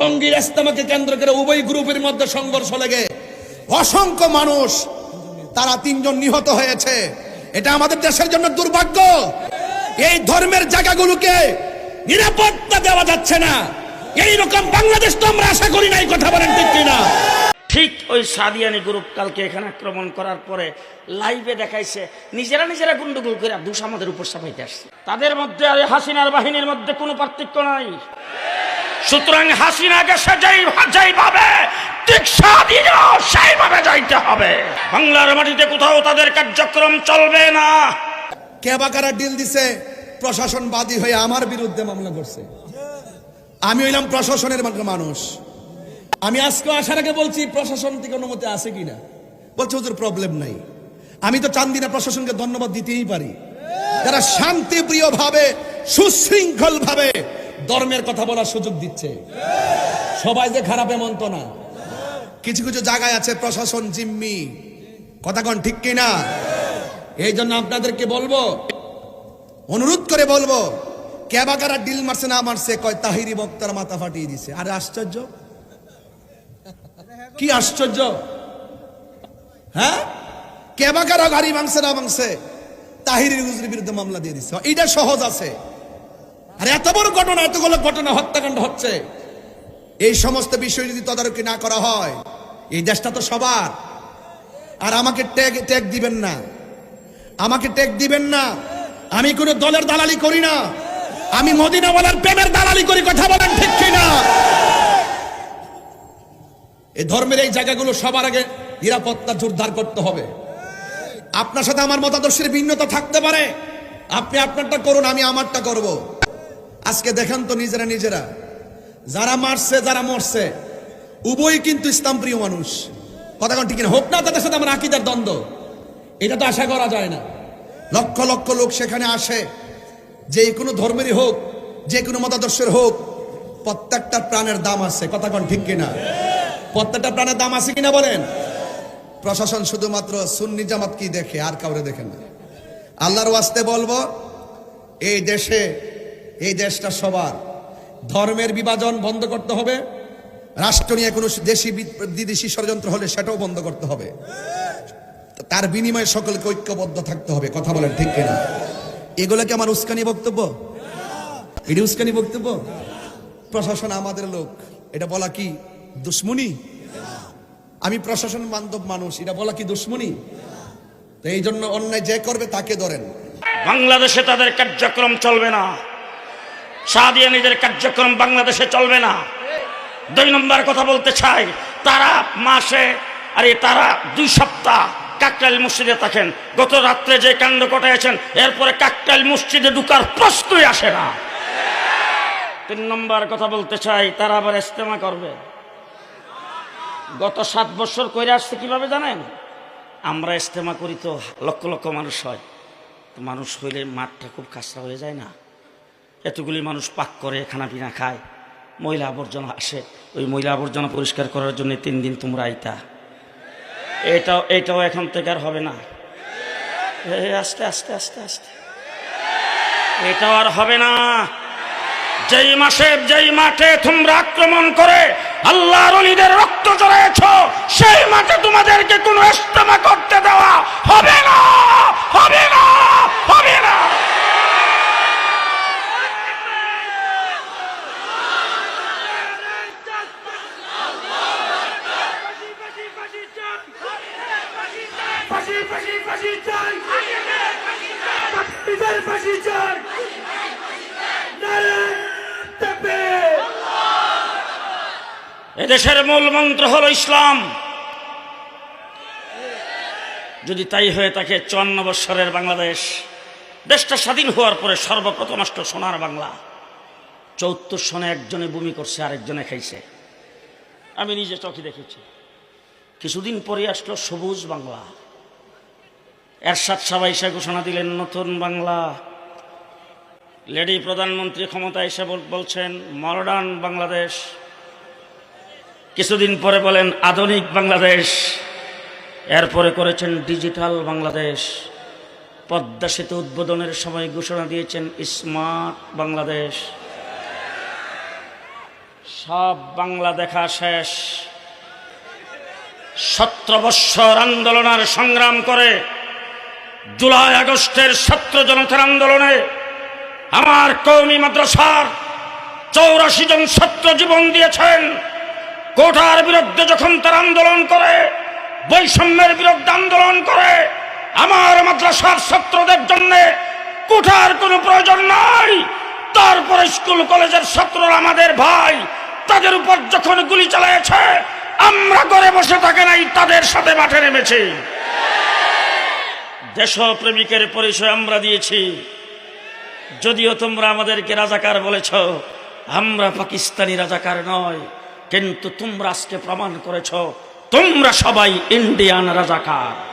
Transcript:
টঙ্গীর ইস্তেমাকে কেন্দ্র করে উভয় গ্রুপের মধ্যে সংঘর্ষ লেগে। অসংখ্য মানুষ, তারা তিনজন নিহত হয়েছে। এটা আমাদের দেশের জন্য দুর্ভাগ্য। এই ধর্মের জায়গাগুলোকে নিরাপত্তা দেওয়া যাচ্ছে না। এই রকম বাংলাদেশ তো আমরা আশা করি নাই কথা বলেন ঠিক কিনা? ঠিক ওই সাদিয়ানি গ্রুপ কালকে এখানে আক্রমণ করার পরে লাইভে দেখাইছে, নিজেরা নিজেরা গুন্ডগুল করে দুষ আমাদের উপর চাপাইতে আসছে। তাদের মধ্যে আর হাসিনার বাহিনীর মধ্যে কোনো পার্থক্য নাই। সুতরাং হাসিনাকে সে যেই যেইভাবে ঠিক সাদিয়াও সেইভাবে যাইতে হবে। বাংলার মাটিতে কোথাও তাদের কার্যক্রম চলবে না। কেবাকারা ডিল দিছে? প্রশাসন বাদী হয়ে আমার বিরুদ্ধে মামলা করছে। আমি হইলাম প্রশাসনের মানুষ। আমি আজকে আসার আগে বলছি, প্রশাসন থেকে অনুমতি আছে কিনা? বলছে ওদের প্রবলেম নাই। আমি তো চান্দিনা প্রশাসনকে ধন্যবাদ দিতেই পারি। যারা শান্তিপ্রিয় ভাবে সুশৃঙ্খল ভাবে ধর্মের কথা বলার সুযোগ দিচ্ছে। সবাই যে খারাপ এমন তো না। কিছু কিছু জায়গায় আছে প্রশাসন জিম্মি। কথা কন ঠিক কিনা? এই জন্য আপনাদেরকে বলব অনুরোধ করে বলব ক্যাবাকারা ডিল মারছে না মারছে কয় তাহিরি বক্তার মাথা ফাটিয়ে দিছে। আরে আশ্চর্য। কি আশ্চর্য। হ্যাঁ? ক্যাবাকারা গাড়ি মাংসে না মাংসে তাহিরি গুজরির বিরুদ্ধে মামলা দিয়ে দিছে। এটা সহজ আছে। আর এত বড় ঘটনা, এতগুলো ঘটনা হত্যাকাণ্ড হচ্ছে। এই সমস্ত বিষয় যদি তদারকি না করা হয়, এই দেশটা তো সবার। আর আমাকে ট্যাগ ট্যাগ দিবেন না। আমাকে ট্যাগ দিবেন না। আমি কোনো দলের দালালি করি না। আমি মদিনাওয়ালার প্রেমের দালালি করি, কথা বলেন ঠিক কিনা? এই ধর্মের এই জায়গাগুলো সবার আগে নিরাপত্তা জোরদার করতে হবে। আপনার সাথে আমার মতাদর্শের ভিন্নতা থাকতে পারে। আপনি আপনারটা করুন, আমি আমারটা করব। আজকে দেখেন তো নিজেরা নিজেরা। যারা মারছে, যারা মরছে, উভয় কিন্তু ইসলাম প্রিয় মানুষ। কথা কোন ঠিক না হোক না তাদের সাথে আমার আকিদার দ্বন্দ্ব। এটা তো আশা করা যায় না। লক্ষ লক্ষ লোক সেখানে আসে। যে কোনো ধর্মেরই হোক, যে কোনো মতাদর্শের হোক, প্রত্যেকটা প্রাণের দাম আছে। কথা কোন ঠিক কিনা? প্রত্যেকটা প্রাণের দাম আছে কিনা বলেন? প্রশাসন শুধুমাত্র সুন্নি জামাত কি দেখে? আর কাউরে দেখেন না। আল্লাহর ওয়াস্তে বলব, এই দেশে এই দেশটা সবার। ধর্মের বিভাজন বন্ধ করতে হবে। রাষ্ট্র নিয়ে কোনো দেশি বিদেশি ষড়যন্ত্র হলে সেটাও বন্ধ করতে হবে। তার বিনিময়ে সকলকে ঐক্যবদ্ধ থাকতে হবে। কথা বলেন ঠিক কিনা? এগুলো কি আমার উস্কানি বক্তব্য? এটি উস্কানি বক্তব্য? প্রশাসন আমাদের লোক। এটা বলা কি দুশ্মনী? আমি প্রশাসন বান্ধব মানুষ। এটা বলা কি দুশ্মনী? তো এই জন্য অন্যায় যে করবে তাকে ধরেন। বাংলাদেশে তাদের কার্যক্রম চলবে না। সাদিয়ানিদের কার্যক্রম বাংলাদেশে চলবে না। দুই নম্বর কথা বলতে চাই, তারা মাসে, আরে তারা দুই সপ্তাহ কাকটাইল মসজিদে থাকেন। গত রাত্রে যে কাণ্ড ঘটাইছেন এরপরে কাকটাইল মসজিদে ঢুকার প্রশ্নই আসে না। তিন নম্বর কথা বলতে চাই, তারা আবার ইস্তেমা করবে। গত সাত বছর কইরে আসছে কীভাবে জানেন? আমরা ইস্তেমা করি তো লক্ষ লক্ষ মানুষ হয়। মানুষ হইলে মাঠটা খুব কাঁচরা হয়ে যায় না। এতগুলি মানুষ পাক করে খানা পিনা খায়, ময়লা আবর্জনা আসে। ওই ময়লা আবর্জনা পরিষ্কার করার জন্য তিন দিন তোমরা আইতা। এটাও এটাও এখন থেকে আর হবে না। আস্তে আস্তে আস্তে আস্তে। এটাও আর হবে না। যেই মাসে, যেই মাঠে তোমরা আক্রমণ করে আল্লাহর রক্ত জড়াইছ সেই মাঠে তোমাদেরকে কোনো ইস্তেমা করতে দেওয়া হবে না হবে না হবে না এদেশের মূল মন্ত্র হলো ইসলাম। যদি তাই হয়ে থাকে, চুয়ান্ন বৎসরের বাংলাদেশ, দেশটা স্বাধীন হওয়ার পরে সর্বপ্রথম আসতো সোনার বাংলা। চৌত্তর সনে একজনে বমি করছে, আরেকজনে খাইছে। আমি নিজে চোখে দেখেছি। কিছুদিন পরে আসলো সবুজ বাংলা। এরশাদ সাবাই এসে ঘোষণা দিলেন, নতুন বাংলা। লেডি প্রধানমন্ত্রী ক্ষমতা এসে বলছেন, মডার্ন বাংলাদেশ। কিছুদিন পরে বলেন, আধুনিক বাংলাদেশ। এরপরে করেছেন ডিজিটাল বাংলাদেশ। পদ্মা সেতু উদ্বোধনের সময় ঘোষণা দিয়েছেন, স্মার্ট বাংলাদেশ। সব বাংলা দেখা শেষ। সতেরো বৎসর আন্দোলনের সংগ্রাম করে জুলাই আগস্টের ছাত্র জনতার আন্দোলনে আমার কৌমি মাদ্রাসার চৌরাশি জন ছাত্র জীবন দিয়েছেন। কোটার বিরুদ্ধে যখন তার আন্দোলন করে, বৈষম্যের বিরুদ্ধে আন্দোলন করে, আমার মাদ্রাসার ছাত্রদের জন্য কোঠার কোনো প্রয়োজন নাই। তারপরে স্কুল, কলেজের ছাত্ররা আমাদের ভাই, তাদের উপর যখন গুলি চালিয়েছে, আমরা ঘরে বসে থাকে নাই, তাদের সাথে মাঠে নেমেছি। দেশপ্রেমিকের পরিচয় আমরা দিয়েছি। যদিও তোমরা আমাদেরকে রাজাকার বলেছ, আমরা পাকিস্তানি রাজাকার নয়, কিন্তু তোমরা আজকে প্রমাণ করেছ, তোমরা সবাই ইন্ডিয়ান রাজাকার।